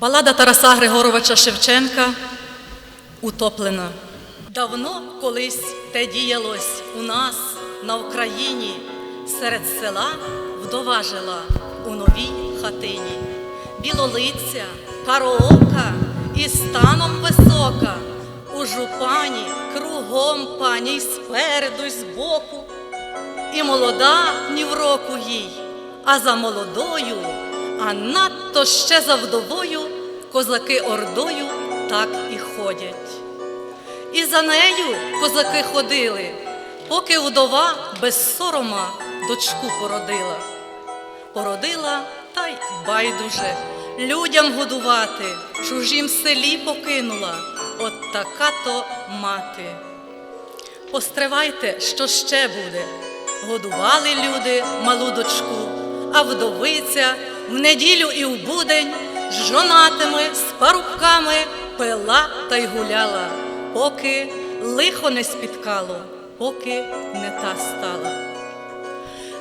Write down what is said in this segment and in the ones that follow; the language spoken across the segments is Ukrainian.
Балада Тараса Григоровича Шевченка утоплена. Давно колись те діялось у нас на Україні, серед села вдова жила у новій хатині. Білолиця, кароока і станом висока, у жупані кругом пані спереду, й збоку. І молода ні в року їй, а за молодою, а надто ще за вдовою, козаки ордою так і ходять. І за нею козаки ходили, поки вдова без сорома дочку породила. Породила та й байдуже людям годувати, чужім селі покинула. От така то мати. Постривайте, що ще буде. Годували люди малу дочку, а вдовиця в неділю і в будень з жонатими, з парубками пила та й гуляла, поки лихо не спіткало, поки не та стала.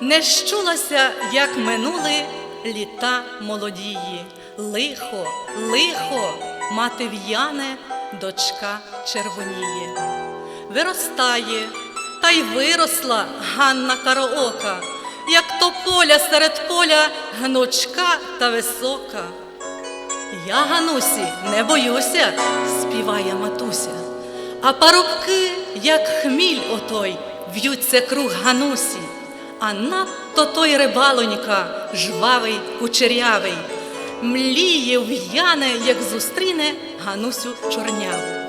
Не щулася, як минули літа молодії. Лихо, лихо, мати в'яне, дочка червоніє. Виростає, та й виросла Ганна Кароока, як тополя серед поля гнучка та висока. Я, Ганусі, не боюся, співає матуся, а парубки, як хміль отой, в'ються круг Ганусі, а надто той рибалонька, жвавий, кучерявий, мліє в'яне, як зустріне Ганусю чорняву.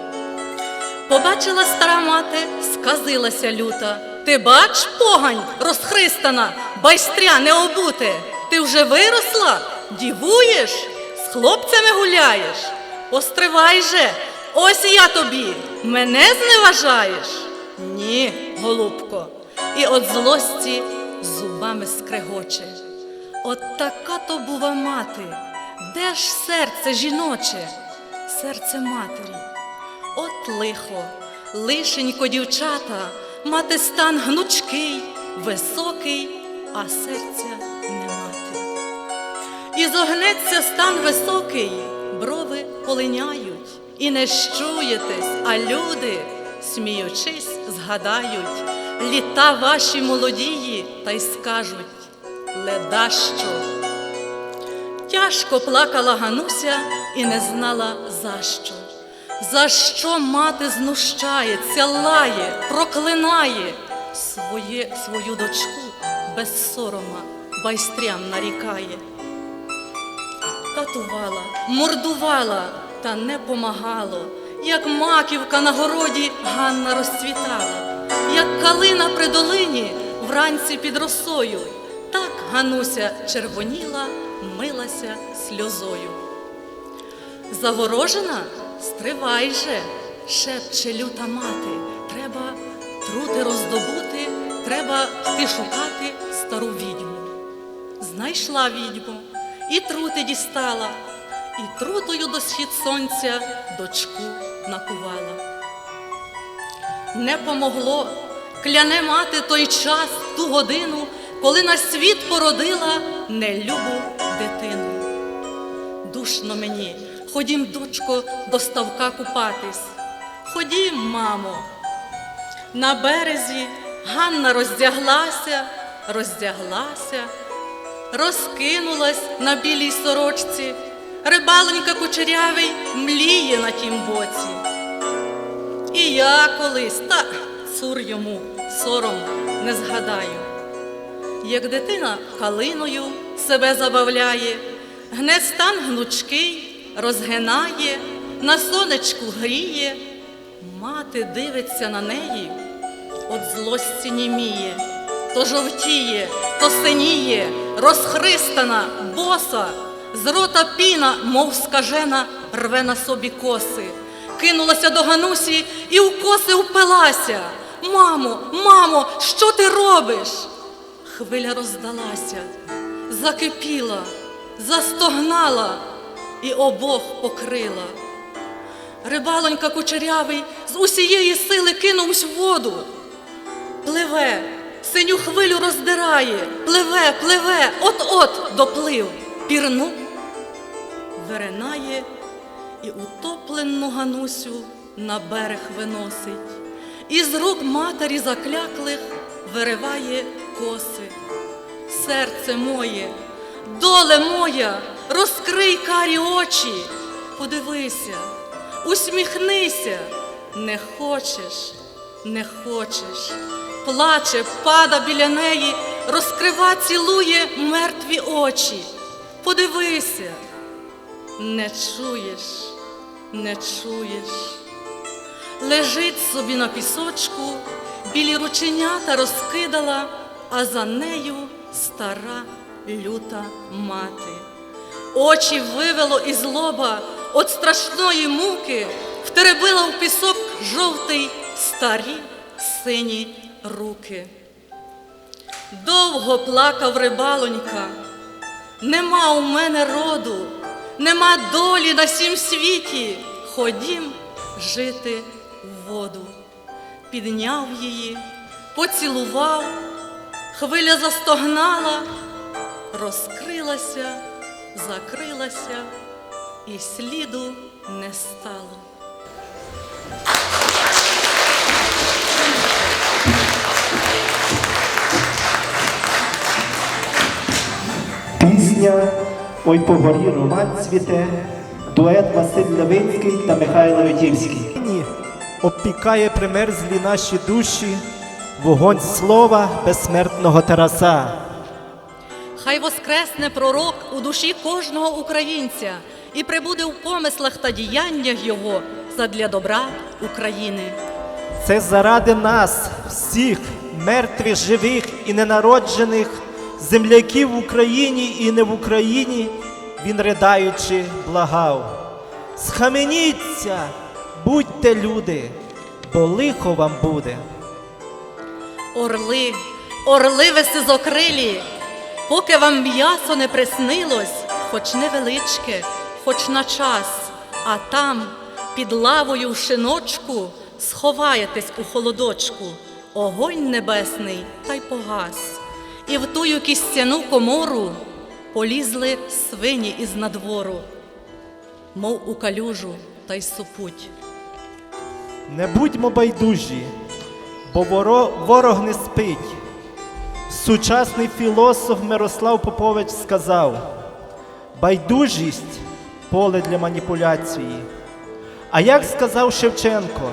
Побачила стара мати, сказилася люта. Ти бач, погань розхристана, байстря не обуте. Ти вже виросла, дівуєш, з хлопцями гуляєш. Постривай же, ось я тобі, мене зневажаєш? Ні, голубко, і от злості зубами скрегоче. От така то бува мати, де ж серце жіноче, серце матері. От лихо, лишенько дівчата, мати стан гнучкий, високий, а серця не мати. І зогнеться стан високий, брови полиняють, і не щуєтесь, а люди, сміючись, згадають літа ваші молодії, та й скажуть ледащо. Тяжко плакала Гануся і не знала за що. За що мати знущається, лає, проклинає? Своє, свою дочку без сорома, байстрям нарікає. Катувала, мордувала, та не помагало, як маківка на городі Ганна розцвітала, як калина при долині вранці під росою, так Гануся червоніла, милася сльозою. Заворожена, стривай же, шепче люта мати. Треба трути роздобути, треба йти шукати стару відьму. Знайшла відьму, і трути дістала, і трутою до схід сонця дочку накувала. Не помогло, кляне мати той час, ту годину, коли на світ породила нелюбу дитину. Душно мені, ходім, дочко, до ставка купатись. Ходім, мамо. На березі Ганна роздяглася, роздяглася, розкинулась на білій сорочці. Рибалонька кучерявий мліє на тім боці. І я колись, та цур йому сором не згадаю. Як дитина калиною себе забавляє, гне стан гнучкий, розгинає, на сонечку гріє, мати дивиться на неї, от злості німіє, то жовтіє, то синіє, розхристана, боса, з рота піна, мов скажена, рве на собі коси. Кинулася до Ганусі і у коси впилася. Мамо, мамо, що ти робиш? Хвиля роздалася, закипіла, застогнала і обох покрила. Рибалонька кучерявий з усієї сили кинувсь в воду. Пливе, синю хвилю роздирає, пливе, пливе, от-от доплив, пірнув. виринає і утоплену Ганусю на берег виносить, із рук матері закляклих вириває коси. Серце моє, доле моя, розкрий карі очі, подивися, усміхнися, не хочеш, не хочеш. Плаче, пада біля неї, розкрива, цілує мертві очі. Подивися, не чуєш, не чуєш. Лежить собі на пісочку, білі рученята розкидала, а за нею стара люта мати. Очі вивело із лоба от страшної муки, втеребила в пісок жовтий старі сині руки. Довго плакав рибалонька, нема у мене роду, нема долі на сім світі. Ходім жити в воду. Підняв її, поцілував, хвиля застогнала, розкрилася, закрилася, і сліду не стало. Пісня Ой по горі роман цвіте, дует Василь Левинський та Михайло Витівський. Нині обпікає примерзлі наші душі вогонь слова безсмертного Тараса. Хай воскресне пророк у душі кожного українця і прибуде в помислах та діяннях його задля добра України. Це заради нас, всіх мертвих, живих і ненароджених, земляків в Україні і не в Україні, він ридаючи благав. Схаменіться, будьте люди, бо лихо вам буде. Орли, орли висизокрилі, поки вам м'ясо не приснилось, хоч невеличке, хоч на час, а там, під лавою в шиночку, сховаєтесь у холодочку, огонь небесний та й погас. І в тую кістяну комору полізли свині із надвору, мов у калюжу та й супуть. Не будьмо байдужі, бо ворог не спить. Сучасний філософ Мирослав Попович сказав: байдужість поле для маніпуляції. А як сказав Шевченко,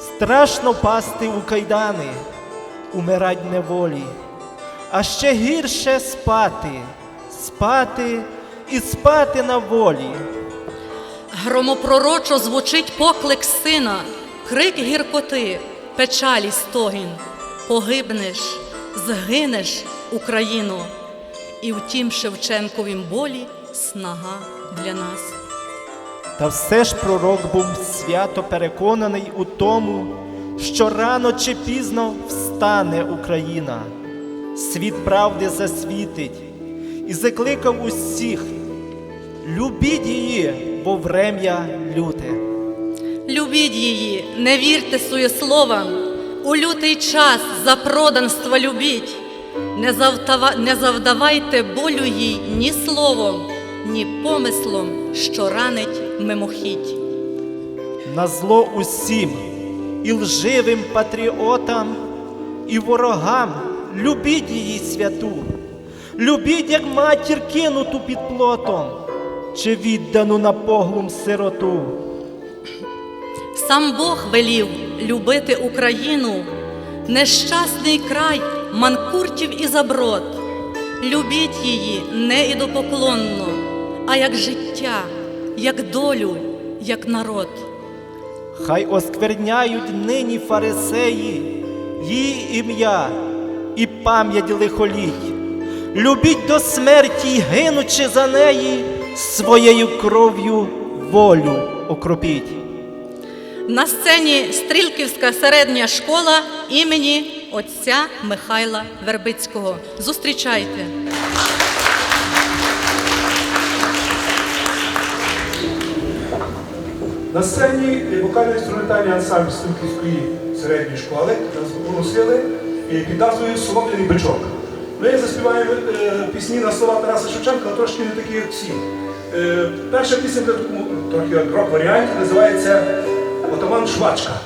страшно впасти у кайдани, умирать неволі, а ще гірше спати, спати і спати на волі. Громопророчо звучить поклик сина, крик гіркоти, печалі стогін. Погибнеш, згинеш, Україно, і в тім Шевченковім болі снага для нас. Та все ж пророк був свято переконаний у тому, що рано чи пізно встане Україна, світ правди засвітить і закликав усіх любіть її, бо врем'я люте. Любіть її, не вірте суєсловам, у лютий час за проданство любіть, не, завдава, не завдавайте болю їй ні словом, ні помислом, що ранить мимохідь. На зло усім і лживим патріотам, і ворогам любіть її святу, любіть, як матір кинуту під плотом, чи віддану на поглум сироту. Сам Бог велів любити Україну, нещасний край манкуртів і заброд. Любіть її не ідопоклонно, а як життя, як долю, як народ. Хай оскверняють нині фарисеї, її ім'я і пам'ять лихоліть. Любіть до смерті, гинучи за неї, своєю кров'ю волю окропіть. На сцені Стрілківська середня школа імені отця Михайла Вербицького. Зустрічайте. На сцені вокально-інструментальний ансамбль Стуківської середньої школи нас оголосили е, під назвою Солом'яний бичок. Ми заспіваємо е, пісні на слова Тараса Шевченка, але трошки не такі, як всі. Е, перша пісня трохи рок-варіанті, називається Bo to mam szwaczka.